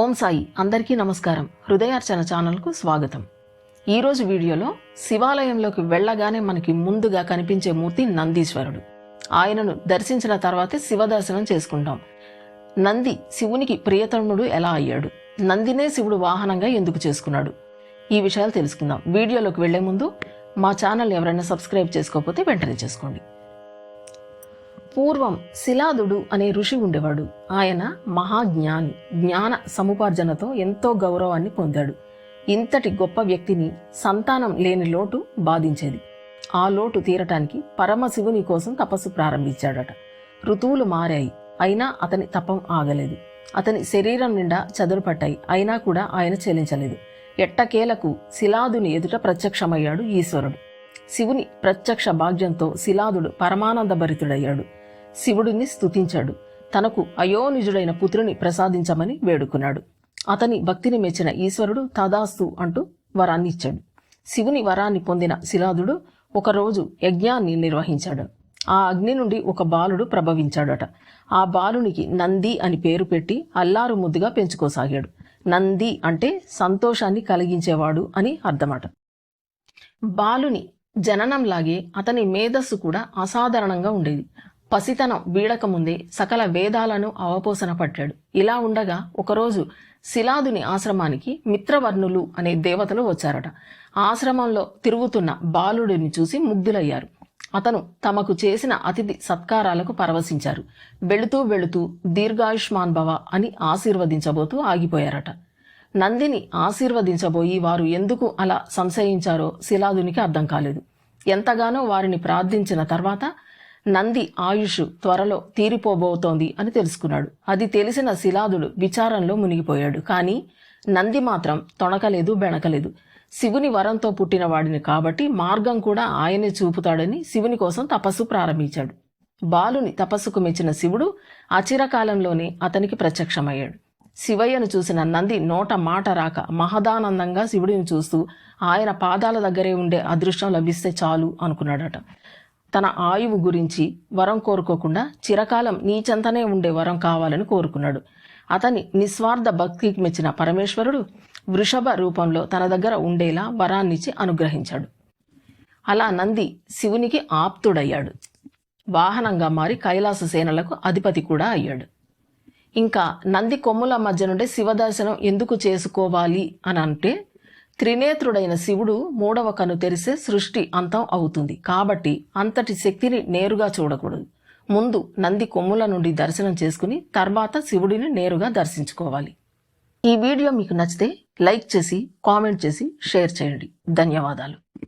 ఓం సాయి అందరికీ నమస్కారం. హృదయార్చన ఛానల్కు స్వాగతం. ఈరోజు వీడియోలో శివాలయంలోకి వెళ్ళగానే మనకి ముందుగా కనిపించే మూర్తి నందీశ్వరుడు. ఆయనను దర్శించిన తర్వాతే శివ దర్శనం చేసుకుంటాం. నంది శివునికి ప్రియతముడు ఎలా అయ్యాడు? నందినే శివుడు వాహనంగా ఎందుకు చేసుకున్నాడు? ఈ విషయాలు తెలుసుకుందాం. వీడియోలోకి వెళ్ళే ముందు మా ఛానల్ ఎవరైనా సబ్స్క్రైబ్ చేసుకోకపోతే వెంటనే చేసుకోండి. పూర్వం శిలాదుడు అనే ఋషి ఉండేవాడు. ఆయన మహాజ్ఞాని జ్ఞాన సముపార్జనతో ఎంతో గౌరవాన్ని పొందాడు. ఇంతటి గొప్ప వ్యక్తిని సంతానం లేని లోటు బాధించేది. ఆ లోటు తీరటానికి పరమశివుని కోసం తపస్సు ప్రారంభించాడట. ఋతువులు మారాయి. అయినా అతని తపం ఆగలేదు. అతని శరీరం నిండా చదురు పట్టాయి. అయినా కూడా ఆయన చెల్లించలేదు ఎట్టకేలకు శిలాదుని ఎదుట ప్రత్యక్షమయ్యాడు ఈశ్వరుడు. శివుని ప్రత్యక్ష భాగ్యంతో శిలాదుడు పరమానంద భరితుడయ్యాడు శివుడిని స్తుతించాడు. తనకు అయోనిజుడైన పుత్రుని ప్రసాదించమని వేడుకున్నాడు. అతని భక్తిని మెచ్చిన ఈశ్వరుడు తదాస్తు అంటూ వరాన్ని ఇచ్చాడు. శివుని వరాన్ని పొందిన శిలాదుడు ఒకరోజు యజ్ఞాన్ని నిర్వహించాడు. ఆ అగ్ని నుండి ఒక బాలుడు ప్రభవించాడట. ఆ బాలునికి నంది అని పేరు పెట్టి అల్లారు ముద్దుగా పెంచుకోసాగాడు. నంది అంటే సంతోషాన్ని కలిగించేవాడు అని అర్థమట. బాలుని జననంలాగే అతని మేధస్సు కూడా అసాధారణంగా ఉండేది. పసితనం వీడకముందే సకల వేదాలను అవపోసన పట్టాడు ఇలా ఉండగా ఒకరోజు శిలాదుని ఆశ్రమానికి మిత్రవర్ణులు అనే దేవతలు వచ్చారట. ఆశ్రమంలో తిరుగుతున్న బాలుడిని చూసి ముగ్ధులయ్యారు. అతను తమకు చేసిన అతిథి సత్కారాలకు పరవశించారు. వెళుతూ వెళుతూ దీర్ఘాయుష్మాన్ భవ అని ఆశీర్వదించబోతూ ఆగిపోయారట. నందిని ఆశీర్వదించబోయి వారు ఎందుకు అలా సంశయించారో శిలాదునికి అర్థం కాలేదు. ఎంతగానో వారిని ప్రార్థించిన తర్వాత నంది ఆయుష్ త్వరలో తీరిపోబోతోంది అని తెలుసుకున్నాడు. అది తెలిసిన శిలాదుడు విచారంలో మునిగిపోయాడు. కానీ నంది మాత్రం తొణకలేదు బెణకలేదు. శివుని వరంతో పుట్టిన వాడిని కాబట్టి మార్గం కూడా ఆయనే చూపుతాడని శివుని కోసం తపస్సు ప్రారంభించాడు. బాలుని తపస్సుకు మెచ్చిన శివుడు అచిరకాలంలోనే అతనికి ప్రత్యక్షమయ్యాడు. శివయ్యను చూసిన నంది నోట మాట రాక మహదానందంగా శివుడిని చూస్తూ ఆయన పాదాల దగ్గరే ఉండే అదృష్టం లభిస్తే చాలు అనుకున్నాడట. తన ఆయువు గురించి వరం కోరుకోకుండా చిరకాలం నీచంతనే ఉండే వరం కావాలని కోరుకున్నాడు. అతని నిస్వార్థ భక్తికి మెచ్చిన పరమేశ్వరుడు వృషభ రూపంలో తన దగ్గర ఉండేలా వరాన్నిచ్చి అనుగ్రహించాడు. అలా నంది శివునికి ఆప్తుడయ్యాడు. వాహనంగా మారి కైలాస సేనలకు అధిపతి కూడా అయ్యాడు. ఇంకా నంది కొమ్ముల మధ్య నుండి శివదర్శనం ఎందుకు చేసుకోవాలి అని అంటే త్రినేత్రుడైన శివుడు మూడవ కను తెరిసే సృష్టి అంతం అవుతుంది. కాబట్టి అంతటి శక్తిని నేరుగా చూడకూడదు. ముందు నంది కొమ్ముల నుండి దర్శనం చేసుకుని తర్వాత శివుడిని నేరుగా దర్శించుకోవాలి. ఈ వీడియో మీకు నచ్చితే లైక్ చేసి కామెంట్ చేసి షేర్ చేయండి. ధన్యవాదాలు.